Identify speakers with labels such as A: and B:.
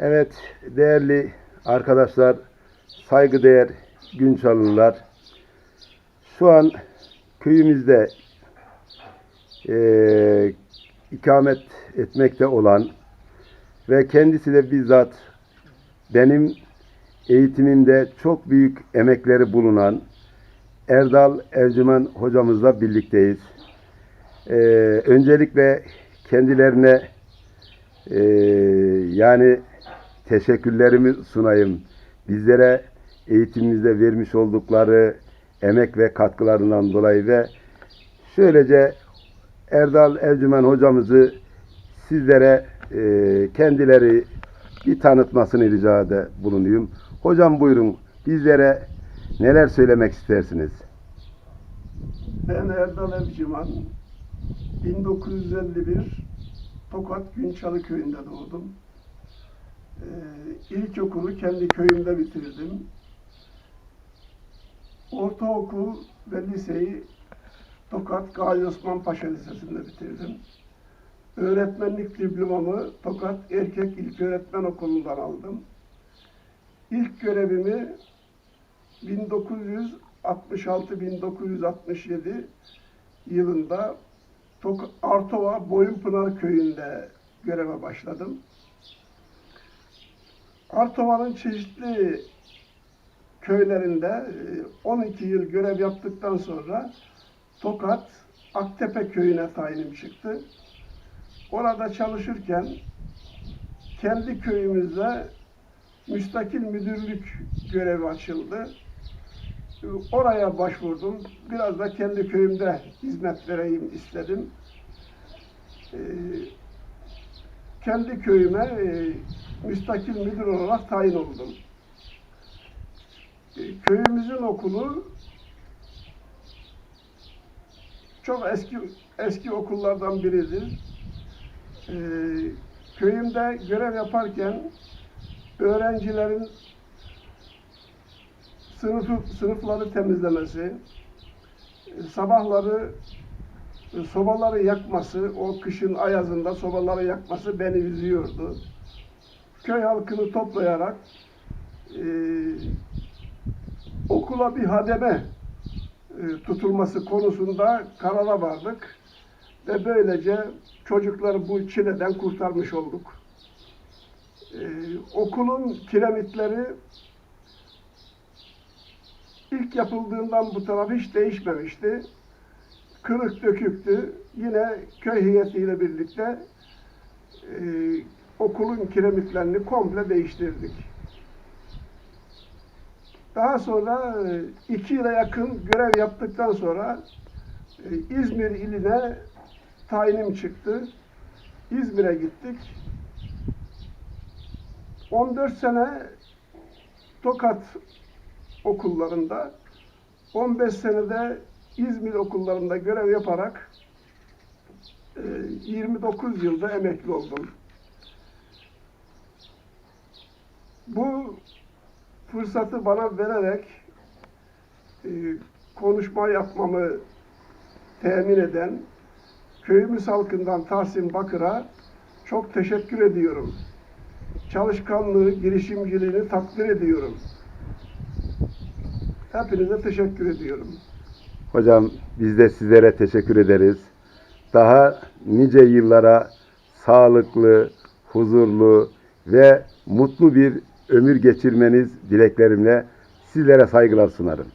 A: Evet değerli arkadaşlar, saygıdeğer Günçalılar. Şu an köyümüzde eee, ikamet etmekte olan ve kendisi de bizzat benim eğitimimde çok büyük emekleri bulunan Erdal Ercümen hocamızla birlikteyiz. Eee, öncelikle kendilerine eee, yani teşekkürlerimi sunayım. Bizlere eğitimimizde vermiş oldukları emek ve katkılarından dolayı ve şöylece Erdal Ercümen hocamızı sizlere eee, kendileri bir tanıtmasını rica ede bulunuyum. Hocam buyurun bizlere neler söylemek istersiniz?
B: Ben Erdal Evciman. 1951 Tokat Günçalı köyünde doğdum. Ee, ilkokulu kendi köyümde bitirdim. Ortaokul ve liseyi Tokat Gazi Osman Paşa Lisesi'nde bitirdim. Öğretmenlik diplomamı Tokat Erkek İlköğretmen Okulu'ndan aldım. İlk görevimi 1966-1967 yılında Artova Boyunpınar köyünde göreve başladım. Artova'nın çeşitli köylerinde e, 12 yıl görev yaptıktan sonra Tokat Aktepe köyüne tayinim çıktı. Orada çalışırken kendi köyümüzde müstakil müdürlük görevi açıldı. Oraya başvurdum. Biraz da kendi köyümde hizmet vereyim istedim. Ee, kendi köyüme e, müstakil müdür olarak tayin oldum. Ee, köyümüzün okulu çok eski eski okullardan biridir. Ee, köyümde görev yaparken öğrencilerin sınıfı, sınıfları temizlemesi, e, sabahları e, sobaları yakması, o kışın ayazında sobaları yakması beni üzüyordu. Köy halkını toplayarak e, okula bir hademe e, tutulması konusunda karara vardık ve böylece çocukları bu çileden kurtarmış olduk. E, okulun kiremitleri ilk yapıldığından bu taraf hiç değişmemişti. Kırık döküktü. Yine köy heyetiyle birlikte e, okulun kiremitlerini komple değiştirdik. Daha sonra e, iki yıla yakın görev yaptıktan sonra e, İzmir iline tayinim çıktı. İzmir'e gittik. 14 sene Tokat okullarında, 15 senede İzmir okullarında görev yaparak e, 29 yılda emekli oldum. Bu fırsatı bana vererek e, konuşma yapmamı temin eden köyümüz halkından Tahsin Bakır'a çok teşekkür ediyorum. Çalışkanlığı, girişimciliğini takdir ediyorum. Hepinize teşekkür ediyorum.
A: Hocam biz de sizlere teşekkür ederiz. Daha nice yıllara sağlıklı, huzurlu ve mutlu bir ömür geçirmeniz dileklerimle sizlere saygılar sunarım.